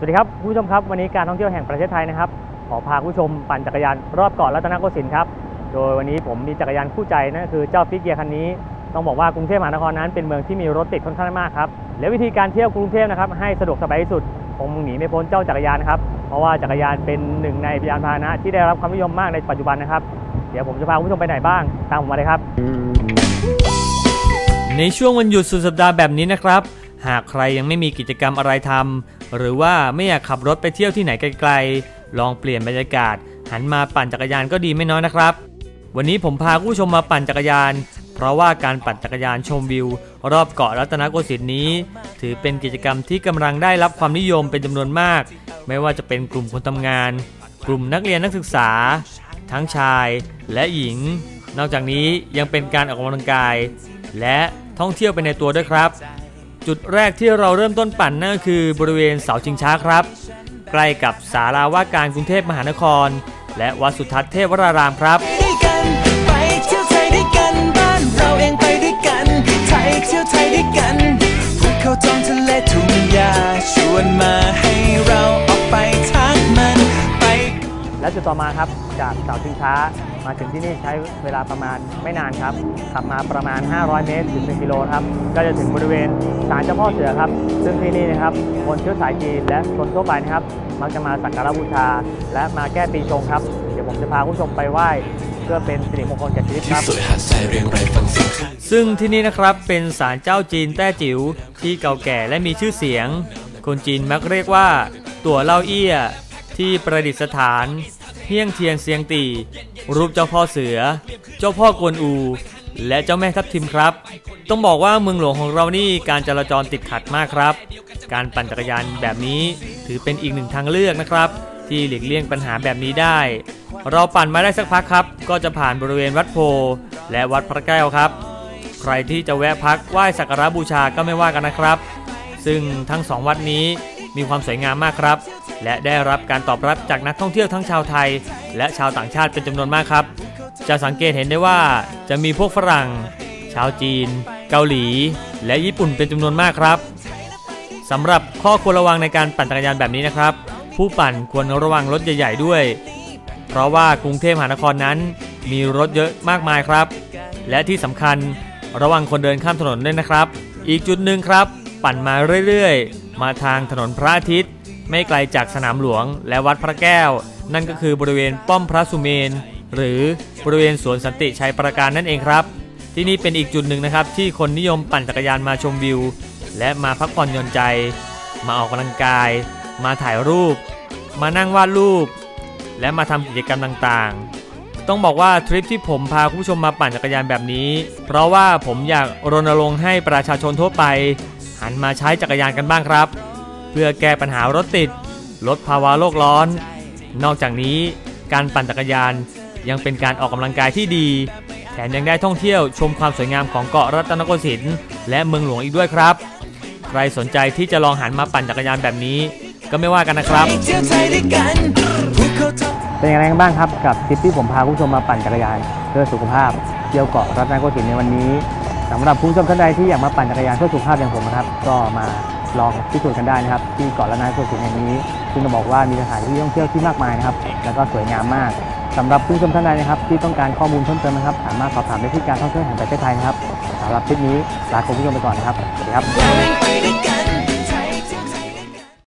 สวัสดีครับผู้ชมครับวันนี้การท่องเที่ยวแห่งประเทศไทยนะครับขอพาผู้ชมปั่นจักรยานรอบเกาะรัตนโกสินทร์ครับโดยวันนี้ผมมีจักรยานคู่ใจนั่นคือเจ้าฟิกเกียร์คันนี้ต้องบอกว่ากรุงเทพมหานครนั้นเป็นเมืองที่มีรถติดค่อนข้างมากครับและวิธีการเที่ยวกรุงเทพนะครับให้สะดวกสบายที่สุดคงหนีไม่พ้นเจ้าจักรยานครับเพราะว่าจักรยานเป็นหนึ่งในยานพาหนะที่ได้รับความนิยมมากในปัจจุบันนะครับ เดี๋ยวผมจะพาผู้ชมไปไหนบ้างตามผมมาเลยครับ ในช่วงวันหยุดสุดสัปดาห์แบบนี้นะครับ หากใครยังไม่มีกิจกรรมอะไรทำ หรือว่าไม่อยากขับรถไปเที่ยวที่ไหนไกลๆ ลองเปลี่ยนบรรยากาศ หันมาปั่นจักรยานก็ดีไม่น้อยนะครับ วันนี้ผมพาผู้ชมมาปั่นจักรยาน เพราะว่าการปั่นจักรยานชมวิว รอบเกาะรัตนโกสินทร์นี้ ถือเป็นกิจกรรมที่กำลังได้รับความนิยมเป็นจำนวนมาก ไม่ว่าจะเป็นกลุ่มคนทำงาน กลุ่มนักเรียนนักศึกษา ทั้งชายและหญิง นอกจากนี้ยังเป็นการออกกำลังกาย และท่องเที่ยวไปในตัวด้วยครับ จุดแรกที่เราเริ่มต้นปั่นนั่นก็คือบริเวณเสาชิงช้าครับ ใกล้กับศาลาว่าการกรุงเทพมหานคร และวัดสุทัศน์เทพวรารามครับ และจุดต่อมาครับจากเสาชิงช้ามาถึงที่นี่ใช้เวลาประมาณไม่นานครับ ขับมาประมาณ 500 เมตรถึง1กิโลครับ ก็จะถึงบริเวณศาลเจ้าพ่อเสือครับ ซึ่งที่นี่นะครับคนเชื้อสายจีนและคนทั่วไปนะครับ มักจะมาสักการะบูชา และมาแก้ปีชงครับ เดี๋ยวผมจะพาคุณผู้ชมไปไหว้เพื่อเป็นสิริมงคลแก่ชีวิตครับสวยหาดทรายเรียงรายฟังเสียงคลื่นซึ่งที่นี่นะครับเป็นศาลเจ้าจีนแต้จิ๋วที่เก่าแก่และมีชื่อเสียง คนจีนมักเรียกว่า ตัวเล่าเอี้ยที่ประดิษฐานเฮี้ยงเทียนเสียงตี รูปเจ้าพ่อเสือ เจ้าพ่อกวนอู และเจ้าแม่ทับทิมครับ ต้องบอกว่าเมืองหลวงของเรานี่การจราจรติดขัดมากครับ การปั่นจักรยานแบบนี้ถือเป็นอีกหนึ่งทางเลือกนะครับ ที่หลีกเลี่ยงปัญหาแบบนี้ได้ เราปั่นมาได้สักพักครับ ก็จะผ่านบริเวณวัดโพ และวัดพระแก้วครับ ใครที่จะแวะพักไหว้สักการะบูชาก็ไม่ว่ากันนะครับ ซึ่งทั้งสองวัดนี้ มีความสวยงามมากครับ และได้รับการตอบรับจากนักท่องเที่ยวทั้งชาวไทย และชาวต่างชาติเป็นจำนวนมากครับ จะสังเกตเห็นได้ว่าจะมีพวกฝรั่ง ชาวจีน เกาหลี และญี่ปุ่นเป็นจำนวนมากครับสำหรับข้อควรระวังในการปั่นจักรยานแบบนี้นะครับ ผู้ปั่นควรระวังรถใหญ่ ๆ ด้วย เพราะว่ากรุงเทพมหานครนั้น มีรถเยอะมากมายครับ และที่สำคัญระวังคนเดินข้ามถนนด้วยนะครับ อีกจุดหนึ่งครับ ปั่นมาเรื่อยๆ มาทางถนนพระอาทิตย์ ไม่ไกลจากสนามหลวงและวัดพระแก้ว นั่นก็คือบริเวณป้อมพระสุเมน หรือบริเวณสวนสันติชัยประการนั่นเองครับ ที่นี่เป็นอีกจุดหนึ่งนะครับ ที่คนนิยมปั่นจักรยานมาชมวิว และมาพักผ่อนหย่อนใจ มาออกกำลังกาย มาถ่ายรูป มานั่งวาดรูป และมาทำกิจกรรมต่างๆ ต้องบอกว่าทริปที่ผมพาคุณผู้ชมมาปั่นจักรยานแบบนี้ เพราะว่าผมอยากรณรงค์ให้ประชาชนทั่วไป นมาใช้จักรยานกันบ้างครับ เพื่อแก้ปัญหารถติด ลดภาวะโลกร้อน นอกจากนี้การปั่นจักรยานยังเป็นการออกกำลังกายที่ดี แถมยังได้ท่องเที่ยวชมความสวยงามของเกาะรัตนโกสินทร์และเมืองหลวงอีกด้วยครับ ใครสนใจที่จะลองหันมาปั่นจักรยานแบบนี้ ก็ไม่ว่ากันนะครับ เป็นอย่างไรกันบ้างครับกับทริปที่ผมพาคุณผู้ชมมาปั่นจักรยานเพื่อสุขภาพเที่ยวเกาะรัตนโกสินทร์ในวันนี้ สำหรับผู้ชมท่านใดที่อยากมาปั่นจักรยานเพื่อสุขภาพอย่างผมนะครับ ก็มาลองพิสูจน์กันได้นะครับ ที่เกาะรัตนโกสินแห่งนี้ซึ่งจะบอกว่ามีสถานที่ท่องเที่ยวที่มากมายนะครับ แล้วก็สวยงามมากสำหรับผู้ชมท่านใดนะครับ ที่ต้องการข้อมูลเพิ่มเติมนะครับ สามารถสอบถามได้ที่การท่องเที่ยวแห่งประเทศไทยนะครับสำหรับคลิปนี้ลาคุณผู้ชมไปก่อนนะครับสวัสดีครับ